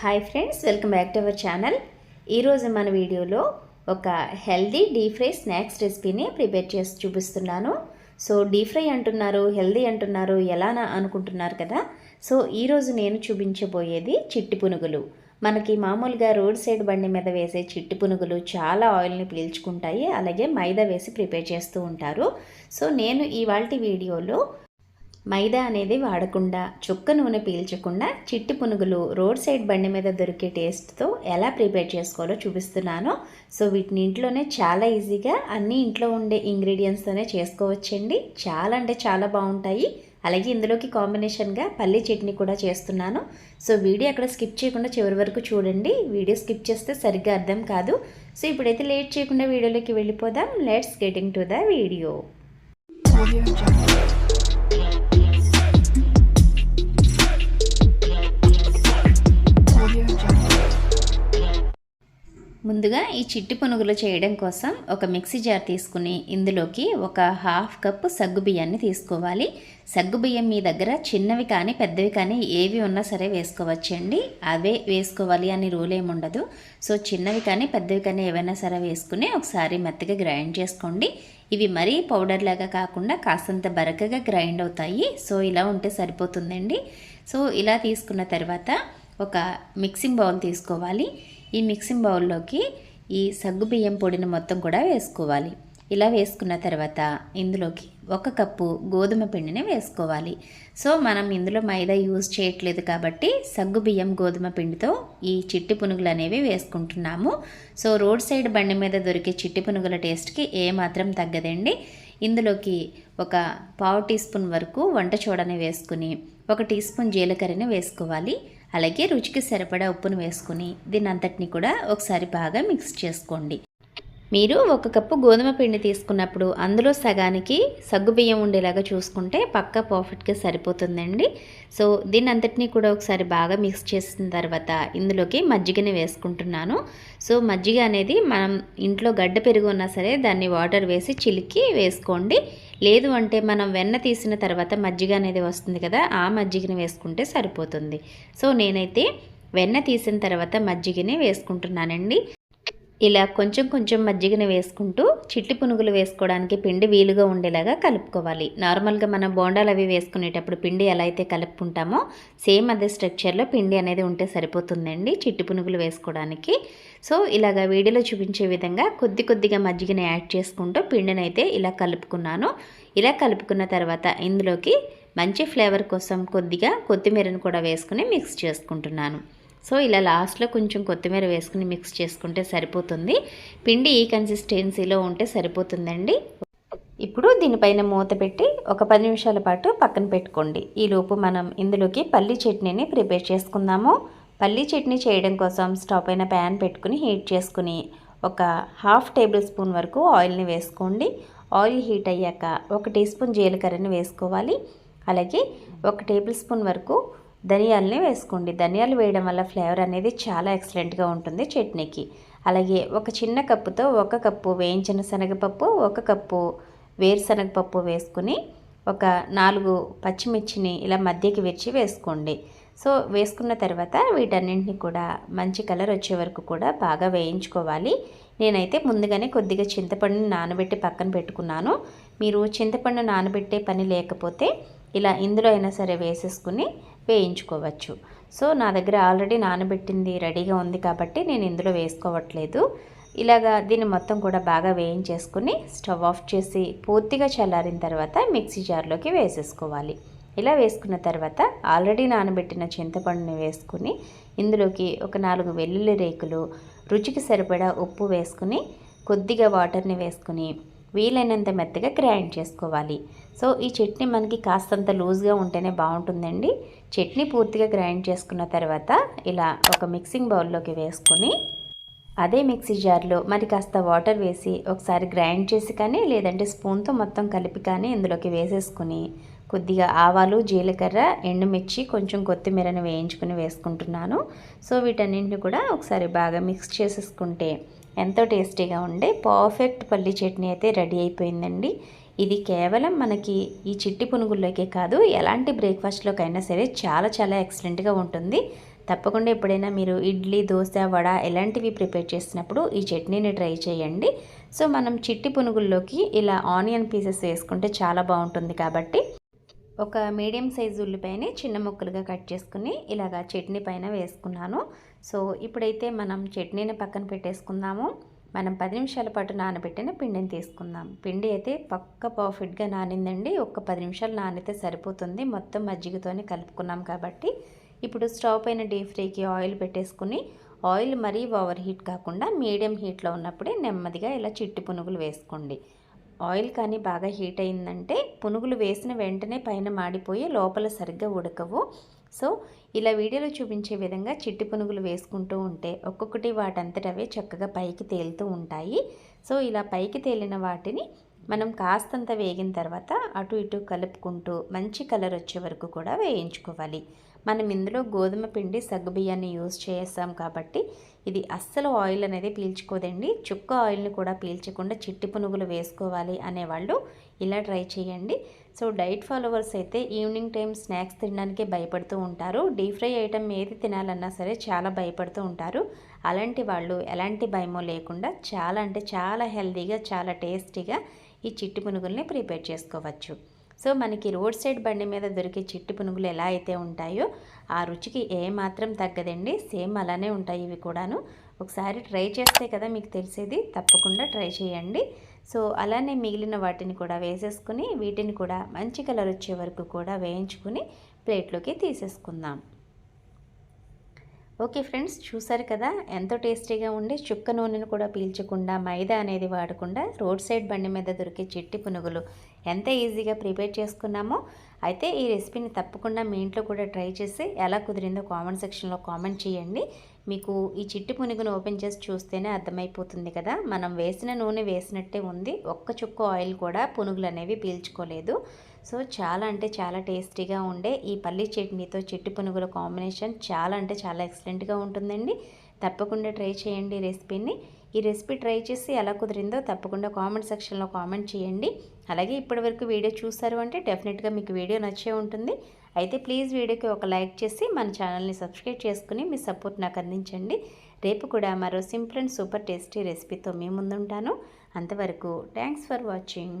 Hi friends welcome back to our channel ఈరోజు మన వీడియోలో ఒక హెల్దీ డీప్ ఫ్రై స్నాక్స్ రెసిపీని ప్రిపేర్ చేసి చూపిస్తున్నాను. సో డీప్ ఫ్రై అంటున్నారు హెల్దీ అంటున్నారు ఎలానా అనుకుంటున్నారు కదా? సో ఈరోజు నేను చూపించబోయేది చిట్టి పునుగులు. మనకి మామూలుగా రోడ్ సైడ్ బండి మీద వేసే చిట్టి పునుగులు చాలా ఆయిల్ని పీల్చుకుంటాయి. అలాగే మైదా వేసి ప్రిపేర్ చేస్తూ ఉంటారు. సో నేను ఇవాళ వీడియోలో మైదా అనేది వాడకుండా చుక్క నూనె పీల్చకుండా చిట్టి పునుగులు రోడ్ సైడ్ బండి మీద దొరికే టేస్ట్తో ఎలా ప్రిపేర్ చేసుకోవాలో చూపిస్తున్నాను. సో వీటిని ఇంట్లోనే చాలా ఈజీగా అన్ని ఇంట్లో ఉండే ఇంగ్రీడియంట్స్తోనే చేసుకోవచ్చండి. చాలా అంటే చాలా బాగుంటాయి. అలాగే ఇందులోకి కాంబినేషన్గా పల్లి చట్నీ కూడా చేస్తున్నాను. సో వీడియో అక్కడ స్కిప్ చేయకుండా చివరి వరకు చూడండి. వీడియో స్కిప్ చేస్తే సరిగ్గా అర్థం కాదు. సో ఇప్పుడైతే లేట్ చేయకుండా వీడియోలోకి వెళ్ళిపోదాం. Let's getting to the video. ముందుగా ఈ చిట్టి పునుగులు చేయడం కోసం ఒక మిక్సీ జార్ తీసుకుని ఇందులోకి ఒక హాఫ్ కప్పు సగ్గు బియ్యాన్ని తీసుకోవాలి. సగ్గు బియ్యం మీ దగ్గర చిన్నవి కానీ పెద్దవి కానీ ఏవి ఉన్నా సరే వేసుకోవచ్చండి. అవే వేసుకోవాలి అని రూల్ ఏముండదు సో చిన్నవి కానీ పెద్దవి కానీ ఏవైనా సరే వేసుకుని ఒకసారి మెత్తగా గ్రైండ్ చేసుకోండి. ఇవి మరీ పౌడర్ లాగా కాకుండా కాస్తంత బరకగా గ్రైండ్ అవుతాయి. సో ఇలా ఉంటే సరిపోతుందండి. సో ఇలా తీసుకున్న తర్వాత ఒక మిక్సింగ్ బౌల్ తీసుకోవాలి. ఈ మిక్సింగ్ బౌల్లోకి ఈ సగ్గు బియ్యం పొడిని మొత్తం కూడా వేసుకోవాలి. ఇలా వేసుకున్న తర్వాత ఇందులోకి ఒక కప్పు గోధుమ పిండిని వేసుకోవాలి. సో మనం ఇందులో మైదా యూజ్ చేయట్లేదు కాబట్టి సగ్గు బియ్యం గోధుమ పిండితో ఈ చిట్టి పునుగులు అనేవి వేసుకుంటున్నాము. సో రోడ్ సైడ్ బండి మీద దొరికే చిట్టి పునుగుల టేస్ట్కి ఏ మాత్రం తగ్గదండి. ఇందులోకి ఒక పావు టీ స్పూన్ వరకు వంట చూడని వేసుకుని ఒక టీ స్పూన్ జీలకర్రని వేసుకోవాలి. అలాగే రుచికి సరిపడా ఉప్పును వేసుకుని దీని అంతటిని కూడా ఒకసారి బాగా మిక్స్ చేసుకోండి. మీరు ఒక కప్పు గోధుమ పిండి తీసుకున్నప్పుడు అందులో సగానికి సగ్గుబియ్యం ఉండేలాగా చూసుకుంటే పక్క పర్ఫెక్ట్గా సరిపోతుందండి. సో దీని అంతటినీ కూడా ఒకసారి బాగా మిక్స్ చేసిన తర్వాత ఇందులోకి మజ్జిగని వేసుకుంటున్నాను. సో మజ్జిగ అనేది మనం ఇంట్లో గడ్డ పెరుగు ఉన్నా సరే దాన్ని వాటర్ వేసి చిలికి వేసుకోండి. లేదు అంటే మనం వెన్న తీసిన తర్వాత మజ్జిగ అనేది వస్తుంది కదా ఆ మజ్జిగని వేసుకుంటే సరిపోతుంది. సో నేనైతే వెన్న తీసిన తర్వాత మజ్జిగని వేసుకుంటున్నానండి. ఇలా కొంచెం కొంచెం మజ్జిగని వేసుకుంటూ చిట్టి పునుగులు వేసుకోవడానికి పిండి వీలుగా ఉండేలాగా కలుపుకోవాలి. నార్మల్గా మనం బోండాలు అవి వేసుకునేటప్పుడు పిండి ఎలా అయితే కలుపుకుంటామో సేమ్ అదే స్ట్రక్చర్లో పిండి అనేది ఉంటే సరిపోతుందండి చిట్టి పునుగులు వేసుకోవడానికి. సో ఇలాగా వీడియోలో చూపించే విధంగా కొద్ది కొద్దిగా మజ్జిగని యాడ్ చేసుకుంటూ పిండిని అయితే ఇలా కలుపుకున్నాను. ఇలా కలుపుకున్న తర్వాత ఇందులోకి మంచి ఫ్లేవర్ కోసం కొద్దిగా కొత్తిమీరను కూడా వేసుకుని మిక్స్ చేసుకుంటున్నాను. సో ఇలా లాస్ట్లో కొంచెం కొత్తిమీర వేసుకుని మిక్స్ చేసుకుంటే సరిపోతుంది. పిండి ఈ కన్సిస్టెన్సీలో ఉంటే సరిపోతుందండి. ఇప్పుడు దీనిపైన మూత పెట్టి ఒక పది నిమిషాల పాటు పక్కన పెట్టుకోండి. ఈలోపు మనం ఇందులోకి పల్లి చట్నీని ప్రిపేర్ చేసుకుందాము. పల్లి చట్నీ చేయడం కోసం స్టవ్ పైన ప్యాన్ పెట్టుకుని హీట్ చేసుకుని ఒక హాఫ్ టేబుల్ స్పూన్ వరకు ఆయిల్ని వేసుకోండి. ఆయిల్ హీట్ అయ్యాక ఒక టీ స్పూన్ జీలకర్రని వేసుకోవాలి. అలాగే ఒక టేబుల్ స్పూన్ వరకు ధనియాలని వేసుకోండి. ధనియాలు వేయడం వల్ల ఫ్లేవర్ అనేది చాలా ఎక్సలెంట్గా ఉంటుంది చట్నీకి. అలాగే ఒక చిన్న కప్పుతో ఒక కప్పు వేయించిన శనగపప్పు ఒక కప్పు వేరుశనగపప్పు వేసుకుని ఒక నాలుగు పచ్చిమిర్చిని ఇలా మధ్యకి విరిచి వేసుకోండి. సో వేసుకున్న తర్వాత వీటన్నింటిని కూడా మంచి కలర్ వచ్చే వరకు కూడా బాగా వేయించుకోవాలి. నేనైతే ముందుగానే కొద్దిగా చింతపండుని నానబెట్టి పక్కన పెట్టుకున్నాను. మీరు చింతపండు నానబెట్టే పని లేకపోతే ఇలా ఇందులో అయినా సరే వేసేసుకుని వేయించుకోవచ్చు. సో నా దగ్గర ఆల్రెడీ నానబెట్టింది రెడీగా ఉంది కాబట్టి నేను ఇందులో వేసుకోవట్లేదు. ఇలాగా దీన్ని మొత్తం కూడా బాగా వేయించేసుకుని స్టవ్ ఆఫ్ చేసి పూర్తిగా చల్లారిన తర్వాత మిక్సీ జార్లోకి వేసేసుకోవాలి. ఇలా వేసుకున్న తర్వాత ఆల్రెడీ నానబెట్టిన చింతపండుని వేసుకుని ఇందులోకి ఒక నాలుగు వెల్లుల్లి రేకులు రుచికి సరిపడా ఉప్పు వేసుకుని కొద్దిగా వాటర్ని వేసుకుని వీలైనంత మెత్తగా గ్రైండ్ చేసుకోవాలి. సో ఈ చట్నీ మనకి కాస్తంత లూజ్గా ఉంటేనే బాగుంటుందండి. చట్నీ పూర్తిగా గ్రైండ్ చేసుకున్న తర్వాత ఇలా ఒక మిక్సింగ్ బౌల్లోకి వేసుకొని అదే మిక్సీ జార్లో మరి కాస్త వాటర్ వేసి ఒకసారి గ్రైండ్ చేసి కానీ లేదంటే స్పూన్తో మొత్తం కలిపి కానీ ఇందులోకి వేసేసుకుని కొద్దిగా ఆవాలు జీలకర్ర ఎండుమిర్చి కొంచెం కొత్తిమీరను వేయించుకుని వేసుకుంటున్నాను. సో వీటన్నింటిని కూడా ఒకసారి బాగా మిక్స్ చేసేసుకుంటే ఎంతో టేస్టీగా ఉండే పర్ఫెక్ట్ పల్లి చట్నీ అయితే రెడీ అయిపోయిందండి. ఇది కేవలం మనకి ఈ చిట్టి పునుగుల్లోకే కాదు ఎలాంటి బ్రేక్ఫాస్ట్లోకైనా సరే చాలా చాలా ఎక్సలెంట్గా ఉంటుంది. తప్పకుండా ఎప్పుడైనా మీరు ఇడ్లీ దోశ వడ ఇలాంటివి ప్రిపేర్ చేసినప్పుడు ఈ చట్నీని ట్రై చేయండి. సో మనం చిట్టి పునుగుల్లోకి ఇలా ఆనియన్ పీసెస్ వేసుకుంటే చాలా బాగుంటుంది కాబట్టి ఒక మీడియం సైజు ఉల్లిపాయని చిన్న ముక్కలుగా కట్ చేసుకుని ఇలాగా చట్నీ పైన వేసుకున్నాను. సో ఇప్పుడైతే మనం చట్నీని పక్కన పెట్టేసుకుందాము. మనం పది నిమిషాల పాటు నానబెట్టిన పిండిని తీసుకుందాం. పిండి అయితే పక్క పర్ఫెక్ట్గా నానిందండి. ఒక్క పది నిమిషాలు నానితే సరిపోతుంది. మొత్తం మజ్జిగతోనే కలుపుకున్నాం కాబట్టి ఇప్పుడు స్టవ్ పైన డీప్ ఫ్రైకి ఆయిల్ పెట్టేసుకుని ఆయిల్ మరీ ఓవర్ హీట్ కాకుండా మీడియం హీట్లో ఉన్నప్పుడే నెమ్మదిగా ఇలా చిట్టి పునుగులు వేసుకోండి. ఆయిల్ కానీ బాగా హీట్ అయిందంటే పునుగులు వేసిన వెంటనే పైన మాడిపోయి లోపల సరిగ్గా ఉడకవు. సో ఇలా వీడియోలో చూపించే విధంగా చిట్టి పునుగులు వేసుకుంటూ ఉంటే ఒక్కొక్కటి వాటంతటవే చక్కగా పైకి తేలుతూ ఉంటాయి. సో ఇలా పైకి తేలిన వాటిని మనం కాస్తంత వేగిన తర్వాత అటు ఇటు కలుపుకుంటూ మంచి కలర్ వచ్చే వరకు కూడా వేయించుకోవాలి. మనం ఇందులో గోధుమ పిండి సగ్గుబియ్యాన్ని యూజ్ చేస్తాం కాబట్టి ఇది అస్సలు ఆయిల్ అనేది పీల్చుకోదండి. చుక్క ఆయిల్ని కూడా పీల్చకుండా చిట్టి పునుగులు వేసుకోవాలి అనేవాళ్ళు ఇలా ట్రై చేయండి. సో డైట్ ఫాలోవర్స్ అయితే ఈవినింగ్ టైం స్నాక్స్ తినడానికి భయపడుతూ ఉంటారు. డీప్ ఫ్రై ఐటమ్ ఏది తినాలన్నా సరే చాలా భయపడుతూ ఉంటారు. అలాంటి వాళ్ళు ఎలాంటి భయమో లేకుండా చాలా అంటే చాలా హెల్తీగా చాలా టేస్టీగా ఈ చిట్టి పునుగుల్ని ప్రిపేర్ చేసుకోవచ్చు. సో మనకి రోడ్ సైడ్ బండి మీద దొరికే చిట్టి పునుగులు ఎలా అయితే ఉంటాయో ఆ రుచికి ఏ మాత్రం తగ్గదండి. సేమ్ అలానే ఉంటాయి ఇవి కూడాను. ఒకసారి ట్రై చేస్తే కదా మీకు తెలిసేది తప్పకుండా ట్రై చేయండి. సో అలానే మిగిలిన వాటిని కూడా వేసేసుకుని వీటిని కూడా మంచి కలర్ వచ్చే వరకు కూడా వేయించుకుని ప్లేట్లోకి తీసేసుకుందాం. ఓకే ఫ్రెండ్స్ చూసారు కదా? ఎంతో టేస్టీగా ఉండి చుక్క నూనెను కూడా పీల్చకుండా మైదా అనేది వాడకుండా రోడ్ సైడ్ బండి మీద దొరికే చిట్టి పునుగులు ఎంత ఈజీగా ప్రిపేర్ చేసుకున్నామో. అయితే ఈ రెసిపీని తప్పకుండా మీ ఇంట్లో కూడా ట్రై చేసి ఎలా కుదిరిందో కామెంట్ సెక్షన్లో కామెంట్ చేయండి. మీకు ఈ చిట్టి పునుగును ఓపెన్ చేసి చూస్తేనే అర్థమైపోతుంది కదా. మనం వేసిన నూనె వేసినట్టే ఉంది. ఒక్క చుక్క ఆయిల్ కూడా పునుగులు అనేవి పీల్చుకోలేదు. సో చాలా అంటే చాలా టేస్టీగా ఉండే ఈ పల్లి చట్నీతో చిట్టి పునుగుల కాంబినేషన్ చాలా అంటే చాలా ఎక్సలెంట్గా ఉంటుందండి. తప్పకుండా ట్రై చేయండి ఈ రెసిపీని. ఈ రెసిపీ ట్రై చేసి ఎలా కుదిరిందో తప్పకుండా కామెంట్ సెక్షన్లో కామెంట్ చేయండి. అలాగే ఇప్పటివరకు వీడియో చూసారు అంటే డెఫినెట్గా మీకు వీడియో నచ్చే ఉంటుంది. అయితే ప్లీజ్ వీడియోకి ఒక లైక్ చేసి మన ఛానల్ని సబ్స్క్రైబ్ చేసుకుని మీ సపోర్ట్ నాకు అందించండి. రేపు కూడా మరో సింపుల్ అండ్ సూపర్ టేస్టీ రెసిపీతో మీ ముందుంటాను. అంతవరకు థ్యాంక్స్ ఫర్ వాచింగ్.